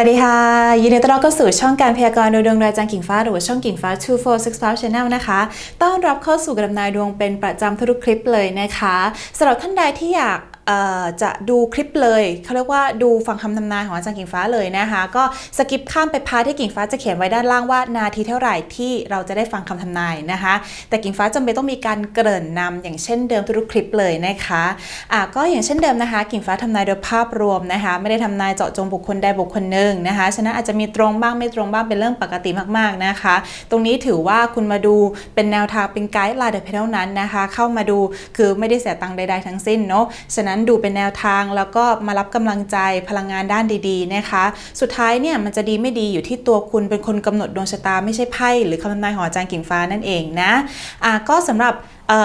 วัสดีค่ะ ยินดีต้อนรับเข้าสู่ช่องการพยากรณ์ดยดวงรายจันกิ่งฟ้า หรือว่าช่องกิ่งฟ้า 2465 Channel นะคะ ต้อนรับเข้าสู่กระดำนายดวงเป็นประจำทุกคลิปเลยนะคะสำหรับท่านใดที่อยาก จะดูคลิปเลยเขาเรียกว่าดูฟังคำทำนายของอาจารย์กิ่งฟ้าเลยนะคะ ก็สกิปข้ามไปพาร์ทที่กิ่งฟ้าจะเขียนไว้ด้านล่างว่านาทีเท่าไหร่ที่เราจะได้ฟังคำทำนายนะคะ แต่กิ่งฟ้าจำเป็นต้องมีการเกริ่นนำอย่างเช่นเดิมทุกคลิปเลยนะคะอะก็อย่างเช่นเดิมนะคะ กิ่งฟ้าทำนายโดยภาพรวมนะคะ ไม่ได้ทำนายเจาะจงบุคคลใดบุคคลหนึ่งนะคะฉะนั้นอาจจะมีตรงบ้างไม่ตรงบ้างเป็นเรื่องปกติมากๆนะคะ ตรงนี้ถือว่าคุณมาดูเป็นแนวทางเป็นไกด์ไลน์เพียงเท่านั้นนะคะ เข้ามาดูคือไม่ได้เสียตังค์ใดๆทั้งสิ้นเนาะฉะนั้นดูเป็นแนวทางแล้วก็มารับกำลังใจพลังงานด้านดีๆนะคะ สุดท้ายเนี่ยมันจะดีไม่ดีอยู่ที่ตัวคุณเป็นคนกำหนดดวงชะตาไม่ใช่ไพ่หรือคำทำนายขอจารย์กิ่งฟ้านั่นเองนะอ่าก็สำหรับ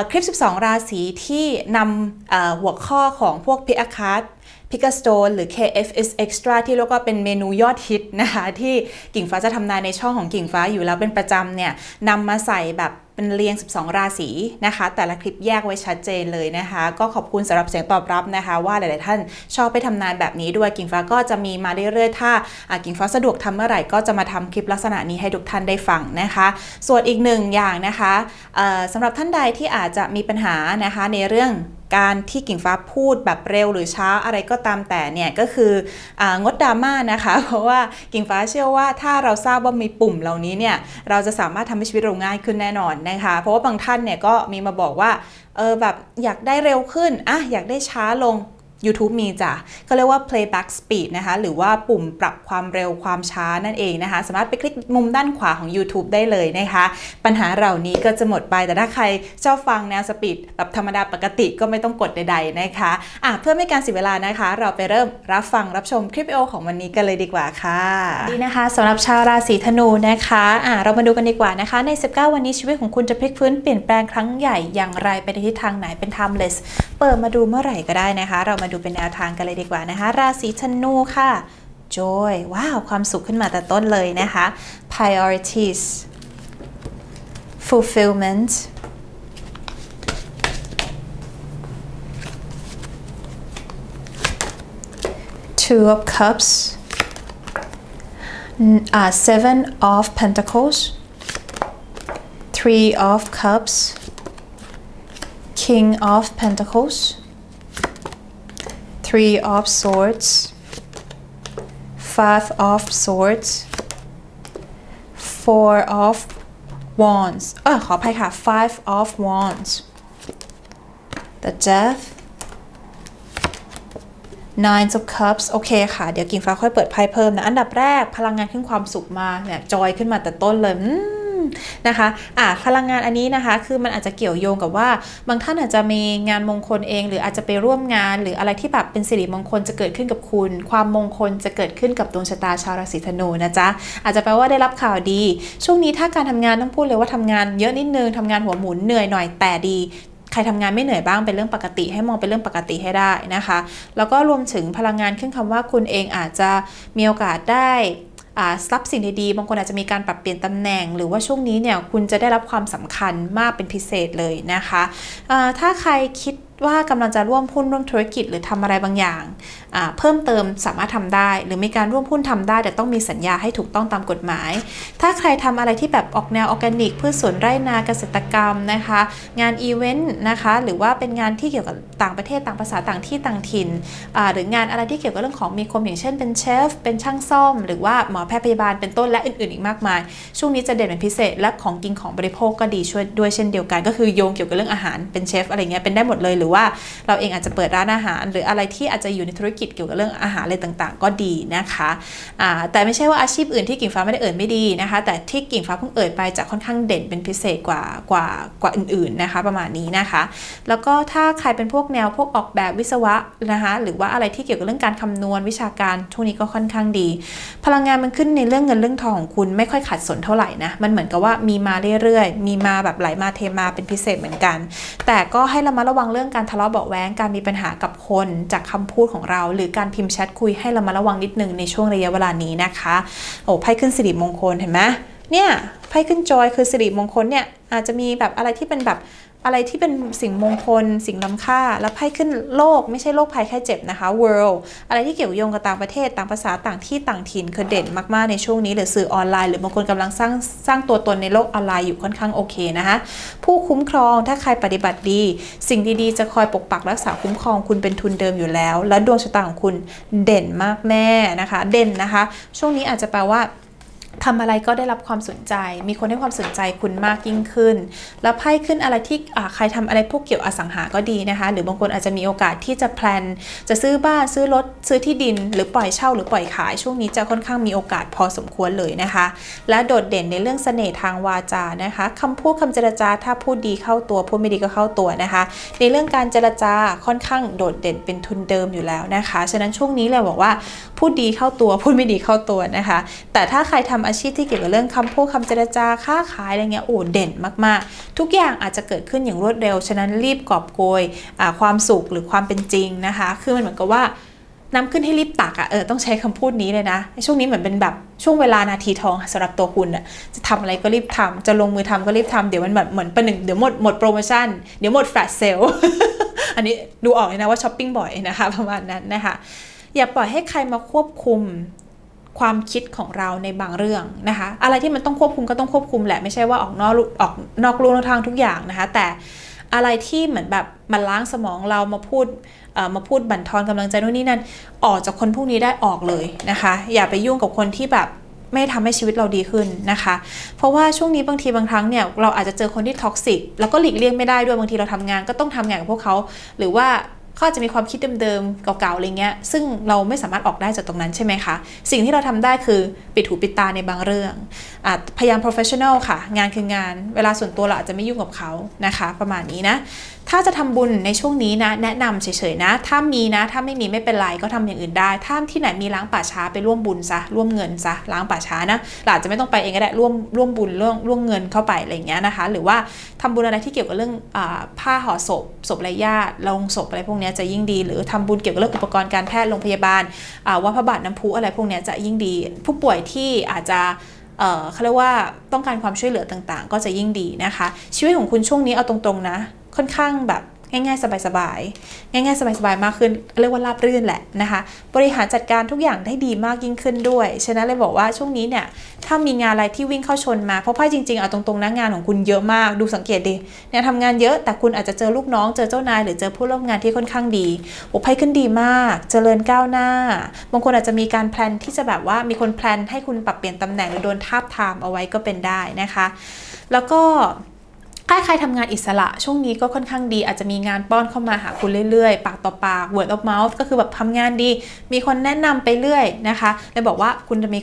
คลิป 12 ราศีที่นำหัวข้อของพวกพิอาคาร์พิกาสโตนหรือ KFS Extra ที่เรียกว่าเป็นเมนูยอดฮิตนะคะ ที่กิ่งฟ้าจะทำนายในช่องของกิ่งฟ้าอยู่แล้วเป็นประจำเนี่ยนำมาใส่แบบ เป็นเรียง 12 ราศีนะคะ แต่ละคลิปแยกไว้ชัดเจนเลยนะคะ ก็ขอบคุณสำหรับเสียงตอบรับนะคะ ว่าหลาย ๆ ท่านชอบไปทำนายแบบนี้ด้วยกิ่งฟ้าก็จะมีมาเรื่อย ๆ ถ้ากิ่งฟ้าสะดวกทำเมื่อไหร่ก็จะมาทำคลิปลักษณะนี้ให้ทุกท่านได้ฟังนะคะ ส่วนอีกหนึ่งอย่างนะคะสำหรับท่านใดที่อาจจะมีปัญหานะคะในเรื่องการที่กิ่งฟ้าพูดแบบเร็วหรือช้าอะไรก็ตามแต่เนี่ยก็คือองดดราม่านะคะ เพราะว่ากิ่งฟ้าเชื่อว่าถ้าเราทราบว่ามีปุ่มเหล่านี้เนี่ยเราจะสามารถทำให้ชีวิตเราง่ายขึ้นแน่นอนนะคะ เพราะว่าบางท่านเนี่ยก็มีมาบอกว่าเออแบบอยากได้เร็วขึ้นอะอยากได้ช้าลง YouTube มีจ้ะเขาเรียกว่า playback speed นะคะหรือว่าปุ่มปรับความเร็วความช้านั่นเองนะคะ สามารถไปคลิกมุมด้านขวาของ YouTube ได้เลยนะคะ ปัญหาเหล่านี้ก็จะหมดไป แต่ถ้าใครชอบฟังแนวสปีดแบบธรรมดาปกติก็ไม่ต้องกดใด ๆนะคะอะเพื่อไม่การเสียเวลานะคะ เราไปเริ่มรับฟังรับชมคลิปวิดีโอของวันนี้กันเลยดีกว่าค่ะดีนะคะสำหรับชาวราศีธนูนะคะอะเรามาดูกันดีกว่านะคะ ใน 19 วันนี้ชีวิตของคุณจะพลิกฟื้นเปลี่ยนแปลงครั้งใหญ่อย่างไรไปในทิศทางไหนเป็น timeless เปิดมาดูเมื่อไหร่ก็ได้นะคะ เรามาดูเป็นแนวทางกันเลยดีกว่านะคะ ราศีธนูค่ะ joy ว้าว ความสุขขึ้นมาแต่ต้นเลยนะคะ priorities fulfillment two of cups uh, seven of pentacles three of cups king of pentacles three of swords five of swords four of wands เออขออภัยค่ะ five of wands the death nine of cups โอเคค่ะ เดี๋ยวกิ่งฟ้าค่อยเปิดไพ่เพิ่มนะ อันดับแรกพลังงานขึ้นความสุขมาเนี่ยจอยขึ้นมาแต่ต้นเลย นะคะอะพลังงานอันนี้นะคะ คือมันอาจจะเกี่ยวโยงกับว่า บางท่านอาจจะมีงานมงคลเอง หรืออาจจะไปร่วมงาน หรืออะไรที่แบบเป็นสิริมงคลจะเกิดขึ้นกับคุณ ความมงคลจะเกิดขึ้นกับดวงชะตาชาวราศีธนูนะจ๊ะอาจจะแปลว่าได้รับข่าวดี ช่วงนี้ถ้าการทำงานต้องพูดเลยว่าทำงานเยอะนิดนึงทำงานหัวหมุนเหนื่อยหน่อยแต่ดีใครทำงานไม่เหนื่อยบ้างเป็นเรื่องปกติ ให้มองเป็นเรื่องปกติให้ได้นะคะ แล้วก็รวมถึงพลังงานขึ้นคำว่าคุณเองอาจจะมีโอกาสได้ อ่ารับสิ่งดีๆบางคนอาจจะมีการปรับเปลี่ยนตำแหน่ง หรือว่าช่วงนี้เนี่ยคุณจะได้รับความสำคัญมากเป็นพิเศษเลยนะคะถ้าใครคิดว่ากำลังจะร่วมหุ้นร่วมธุรกิจหรือทำอะไรบางอย่างเพิ่มเติมสามารถทำได้ หรือมีการร่วมหุ้นทำได้ แต่ต้องมีสัญญาให้ถูกต้องตามกฎหมาย ถ้าใครทำอะไรที่แบบออกแนวออร์แกนิกพืชสวนไร่นาเกษตรกรรมนะคะ งานอีเวนต์นะคะ หรือว่าเป็นงานที่เกี่ยวกับ ต่างประเทศต่างภาษาต่างที่ต่างถิ่น หรืองานอะไรที่เกี่ยวกับเรื่องของมีคมอย่างเช่นเป็นเชฟ เป็นช่างซ่อม หรือว่าหมอแพทย์พยาบาลเป็นต้นและอื่นๆอีกมากมาย ช่วงนี้จะเด่นเป็นพิเศษและของกินของบริโภคก็ดีช่วยด้วยเช่นเดียวกัน ก็คือโยงเกี่ยวกับเรื่องอาหารเป็นเชฟอะไรเงี้ยเป็นได้หมดเลยหรือว่าเราเองอาจจะเปิดร้านอาหาร หรืออะไรที่อาจจะอยู่ในธุรกิจเกี่ยวกับเรื่องอาหารอะไรต่างๆ ก็ดีนะคะแต่ไม่ใช่ว่าอาชีพอื่นที่กิ่งฟ้าไม่ได้เอ่ยไม่ดีนะคะ แต่ที่กิ่งฟ้าเพิ่งเอ่ยไปจะค่อนข้างเด่นเป็นพิเศษกว่ากว่ากว่าอื่นๆนะคะ ประมาณนี้นะคะ แล้วก็ถ้าใครเป็นพวกแนวพวกออกแบบวิศวะนะคะหรือว่าอะไรที่เกี่ยวกับเรื่องการคำนวณวิชาการช่วงนี้ก็ค่อนข้างดี พลังงานมันขึ้นในเรื่องเงินเรื่องทองของคุณไม่ค่อยขัดสนเท่าไหร่นะมันเหมือนกับว่ามีมาเรื่อยๆ มีมาแบบไหลมาเทมาเป็นพิเศษเหมือนกัน แต่ก็ให้ระมัดระวังเรื่องการทะเลาะเบาแวงการมีปัญหากับคนจากคำพูดของเรา หรือการพิมพ์แชทคุยให้ระมัดระวังนิดนึงในช่วงระยะเวลานี้นะคะโอ้ไพ่ขึ้นสิริมงคลเห็นไหมเนี่ยไพ่ขึ้นจอยคือสิริมงคลเนี่ยอาจจะมีแบบอะไรที่เป็นแบบ อะไรที่เป็นสิ่งมงคล สิ่งล้ำค่า แล้วไพ่ขึ้นโลก ไม่ใช่โลกภัยแค่เจ็บนะคะ world อะไรที่เกี่ยวโยงกับต่างประเทศ ต่างภาษาต่างที่ต่างถิ่นคือเด่นมากๆในช่วงนี้ หรือสื่อออนไลน์ หรือบางคนกำลังสร้างสร้างตัวตนในโลกออนไลน์อยู่ค่อนข้างโอเคนะคะผู้คุ้มครองถ้าใครปฏิบัติดี สิ่งดีๆ จะคอยปกปักรักษาคุ้มครองคุณเป็นทุนเดิมอยู่แล้ว แล้วดวงชะตาของคุณเด่นมากแน่นะคะ เด่นนะคะ ช่วงนี้อาจจะแปลว่า ทำอะไรก็ได้รับความสนใจ มีคนให้ความสนใจคุณมากยิ่งขึ้น แล้วไพ่ขึ้นอะไรที่ใครทำอะไรพวกเกี่ยวอสังหาก็ดีนะคะ หรือบางคนอาจจะมีโอกาสที่จะแพลน จะซื้อบ้านซื้อรถซื้อที่ดิน หรือปล่อยเช่าหรือปล่อยขาย ช่วงนี้จะค่อนข้างมีโอกาสพอสมควรเลยนะคะ และโดดเด่นในเรื่องเสน่ห์ทางวาจานะคะคำพูดคำเจรจาถ้าพูดดีเข้าตัวพูดไม่ดีก็เข้าตัวนะคะ ในเรื่องการเจรจาค่อนข้างโดดเด่นเป็นทุนเดิมอยู่แล้วนะคะ ฉะนั้นช่วงนี้เลยบอกว่าพูดดีเข้าตัวพูดไม่ดีเข้าตัวนะคะ แต่ถ้าใครทำอาชีพที่เกี่ยวกับเรื่องคำพูดคำเจรจาค้าขายอะไรเงี้ยโอ้เด่นมากๆ ทุกอย่างอาจจะเกิดขึ้นอย่างรวดเร็ว ฉะนั้นรีบกอบโกยความสุขหรือความเป็นจริงนะคะ คือมันเหมือนกับว่าน้ำขึ้นให้รีบตักอะ่ะเออต้องใช้คำพูดนี้เลยนะช่วงนี้เหมือนเป็นแบบช่วงเวลานาทีทองสำหรับตัวคุณอะ่ะจะทำอะไรก็รีบทำจะลงมือทำก็รีบทำเดี๋ยวมันแบบเหมือนประหนึ่งเดี๋ยวหมดหมดโปรโมชั่นเดี๋ยวหมดแฟลชเซลอันนี้ดูออกเลยนะว่าช้อปปิ้งบ่อยนะคะประมาณนั้นนะคะอย่าปล่อยให้ใครมาควบคุม ความคิดของเราในบางเรื่องนะคะ อะไรที่มันต้องควบคุมก็ต้องควบคุมแหละไม่ใช่ว่าออกนอกลู่ออกนอกลู่นอกทางทุกอย่างนะคะ แต่อะไรที่เหมือนแบบมันล้างสมองเรามาพูดมาพูดบั่นทอนกำลังใจโน่นนี่นั่นออกจากคนพวกนี้ได้ออกเลยนะคะ อย่าไปยุ่งกับคนที่แบบไม่ทำให้ชีวิตเราดีขึ้นนะคะ เพราะว่าช่วงนี้บางทีบางครั้งเนี่ยเราอาจจะเจอคนที่ท็อกซิกแล้วก็หลีกเลี่ยงไม่ได้ด้วยบางทีเราทำงานก็ต้องทำงานกับพวกเขา หรือว่า เขาอจะมีความคิดเดิมๆ เก่าๆ อะไรเงี้ย ซึ่งเราไม่สามารถออกได้จากตรงนั้นใช่ไหมคะ สิ่งที่เราทำได้คือปิดหูปิดตาในบางเรื่องอพยายาม professional ค่ะ งานคืองาน เวลาส่วนตัวเราอาจจะไม่ยุ่งกับเขานะคะ ประมาณนี้นะ ถ้าจะทำบุญในช่วงนี้นะ แนะนำเฉยๆนะ ถ้ามีนะ ถ้าไม่มีไม่เป็นไรก็ทำอย่างอื่นได้ ถ้าที่ไหนมีล้างป่าช้าไปร่วมบุญซะ ร่วมเงินซะ ล้างป่าช้านะเราอาจจะไม่ต้องไปเองก็ได้ ร่วมร่วมบุญร่วมร่วมเงินเข้าไปอะไรเงี้ยนะคะ หรือว่าทำบุญอะไรที่เกี่ยวกับเรื่องอผ้าห่อศพ ศพไร้ญาติลงศพอะไรพวกเนี้จะยิ่งดี หรือทำบุญเกี่ยวกับเรื่องอุปกรณ์การแพทย์โรงพยาบาลวัดพระบาทน้ำพุอะไรพวกนี้จะยิ่งดี ผู้ป่วยที่อาจจะเขาเรียกว่าต้องการความช่วยเหลือต่างๆ ก็จะยิ่งดีนะคะ ชีวิตของคุณช่วงนี้เอาตรงๆนะ ค่อนข้างแบบ ง่ายๆ สบายๆ ง่ายๆ สบายๆ มากขึ้น เรียกว่าราบรื่นแหละนะคะ บริหารจัดการทุกอย่างได้ดีมากยิ่งขึ้นด้วย ฉะนั้นเลยบอกว่าช่วงนี้เนี่ย ถ้ามีงานอะไรที่วิ่งเข้าชนมา เพราะไพ่จริงๆ เอาตรงๆนะงานของคุณเยอะมาก ดูสังเกตดิเนี่ยทำงานเยอะ แต่คุณอาจจะเจอลูกน้อง เจอเจ้านาย หรือเจอผู้ร่วมงานที่ค่อนข้างดี โอ้ไพ่ขึ้นดีมาก เจริญก้าวหน้า บางคนอาจจะมีการแพลนที่จะแบบว่า มีคนแพลนให้คุณปรับเปลี่ยนตำแหน่งหรือโดนทาบทามเอาไว้ก็เป็นได้นะคะ แล้วก็ ถ้าใครทำงานอิสระช่วงนี้ก็ค่อนข้างดี อาจจะมีงานป้อนเข้ามาหาคุณเรื่อยๆ ปากต่อปาก word of mouth ก็คือแบบทำงานดี มีคนแนะนำไปเรื่อยนะคะเลยบอกว่าคุณจะมี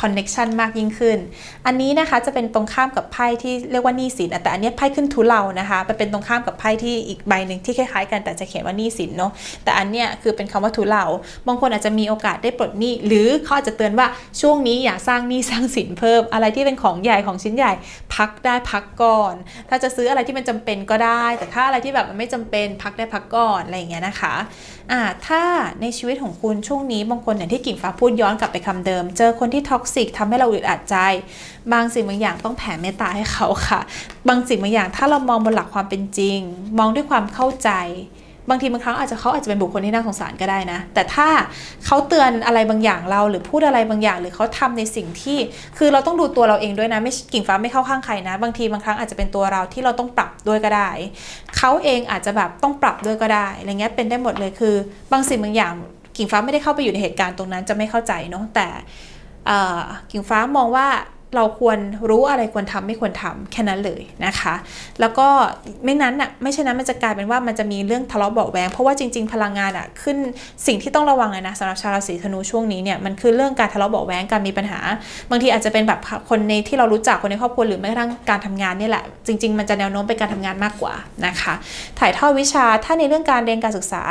connection มากยิ่งขึ้น อันนี้นะคะจะเป็นตรงข้ามกับไพ่ที่เรียกว่านี้สินแต่อันนี้ไพ่ขึ้นทุเลานะคะไปเป็นตรงข้ามกับไพ่ที่อีกใบหนึ่งที่คล้ายๆกันแต่จะเขียนว่านี้สินเนาะแต่อันเนี้ยคือเป็นคำว่าทุเลาบางคนอาจจะมีโอกาสได้ปลดหนี้หรือเขาอาจจะเตือนว่าช่วงนี้อย่าสร้างหนี้สร้างสินเพิ่มอะไรที่เป็นของใหญ่ของชิ้นใหญ่ พักได้พักก่อน ถ้าจะซื้ออะไรที่มันจำเป็นก็ได้ แต่ถ้าอะไรที่แบบมันไม่จำเป็นพักได้พักก่อนอะไรอย่างเงี้ยนะคะอ่าถ้าในชีวิตของคุณช่วงนี้บางคนอย่างที่กิ่งฟ้าพูดย้อนกลับไปคำเดิม เจอคนที่ท็อกซิกทำให้เราอึดอัดใจ บางสิ่งบางอย่างต้องแผ่เมตตาให้เขาค่ะ บางสิ่งบางอย่างถ้าเรามองบนหลักความเป็นจริง มองด้วยความเข้าใจ บางทีบางครั้งอาจจะเขาอาจจะเป็นบุคคลที่น่าสงสารก็ได้นะ แต่ถ้าเขาเตือนอะไรบางอย่างเรา หรือพูดอะไรบางอย่าง หรือเขาทำในสิ่งที่ คือเราต้องดูตัวเราเองด้วยนะ ไม่กิ่งฟ้าไม่เข้าข้างใครนะ บางทีบางครั้งอาจจะเป็นตัวเราที่เราต้องปรับด้วยก็ได้ เขาเองอาจจะแบบต้องปรับด้วยก็ได้อะไรเงี้ยเป็นได้หมดเลยคือ บางสิ่งบางอย่างกิ่งฟ้าไม่ได้เข้าไปอยู่ในเหตุการณ์ตรงนั้นจะไม่เข้าใจเนาะแต่กิ่งฟ้ามองว่า เราควรรู้อะไรควรทำไม่ควรทำแค่นั้นเลยนะคะ แล้วก็ไม่นั้นอะไม่ใช่นั้นมันจะกลายเป็นว่ามันจะมีเรื่องทะเลาะเบาแวงเพราะว่าจริง ๆ พลังงานอะขึ้นสิ่งที่ต้องระวังเลยนะสำหรับชาวราศีธนูช่วงนี้เนี่ยมันคือเรื่องการทะเลาะเบาแวงการมีปัญหา บางทีอาจจะเป็นแบบคนในที่เรารู้จักคนในครอบครัวหรือแม้กระทั่งการทำงานนี่แหละจริง ๆ มันจะแนวโน้มเป็นการทำงานมากกว่านะคะ ถ่ายทอดวิชาถ้าในเรื่องการเรียนการศึกษา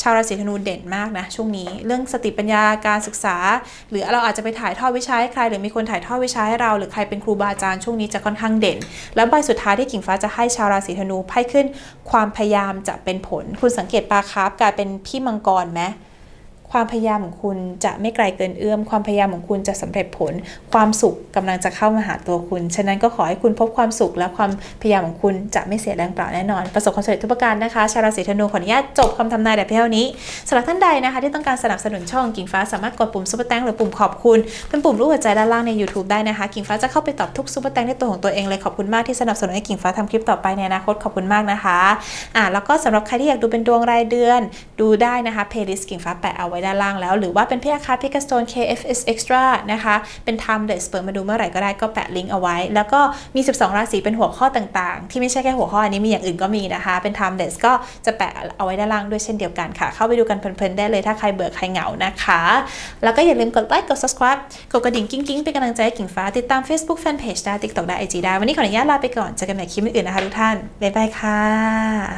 ชาวราศีธนูเด่นมากนะช่วงนี้ เรื่องสติปัญญาการศึกษา หรือเราอาจจะไปถ่ายทอดวิชาให้ใครหรือมีคนถ่ายทอดวิชาให้เราหรือใครเป็นครูบาอาจารย์ช่วงนี้จะค่อนข้างเด่น แล้วใบสุดท้ายที่กิ่งฟ้าจะให้ชาวราศีธนูไพ่ขึ้น ความพยายามจะเป็นผล คุณสังเกตปลาคาร์ฟกลายเป็นพี่มังกรไหม ความพยายามของคุณจะไม่ไกลเกินเอื้อม ความพยายามของคุณจะสำเร็จผล ความสุขกำลังจะเข้ามาหาตัวคุณ ฉะนั้นก็ขอให้คุณพบความสุขและความพยายามของคุณจะไม่เสียแรงเปล่าแน่นอน ประสบความสำเร็จทุกประการนะคะ ชาวราศีธนูขออนุญาตจบคำทำนายแต่เพียงนี้สำหรับท่านใดนะคะที่ต้องการสนับสนุนช่องกิ่งฟ้าสามารถกดปุ่มซุปเปอร์แตงหรือปุ่มขอบคุณ เป็นปุ่มรูปหัวใจด้านล่างใน YouTube ได้นะคะ กิ่งฟ้าจะเข้าไปตอบทุกซุปเปอร์แตงในตัวของตัวเองเลยขอบคุณมากที่สนับสนุนให้กิ่งฟ้าทำคลิปต่อไปในอนาคตขอบคุณมากนะคะอ่าแล้วก็สำหรับใครที่อยากดูเป็นดวงรายเดือน ดูได้นะคะ playlist กิ่งฟ้าแปะเอาไว้ด้านล่างแล้ว หรือว่าเป็นพี่อาคาพิกาสโตน KFS Extra นะคะ เป็น timeless เปิดมาดูเมื่อไหร่ก็ได้ก็แปะลิงก์เอาไว้ แล้วก็มี 12 ราศีเป็นหัวข้อต่างๆ ที่ไม่ใช่แค่หัวข้ออันนี้มีอย่างอื่นก็มีนะคะ เป็น timeless ก็จะแปะเอาไว้ด้านล่างด้วยเช่นเดียวกันค่ะ เข้าไปดูกันเพลินๆได้เลยถ้าใครเบื่อใครเหงานะคะ แล้วก็อย่าลืมกดไลค์กด subscribe กดกระดิ่งกิ้งๆเป็นกำลังใจให้กิ่งฟ้าติดตาม Facebook Fanpage ได้ TikTok ได้ IG ได้วันนี้ขออนุญาตลาไปก่อนเจอกันใหม่คลิปอื่นๆนะคะทุกท่านบ๊ายบายค่ะ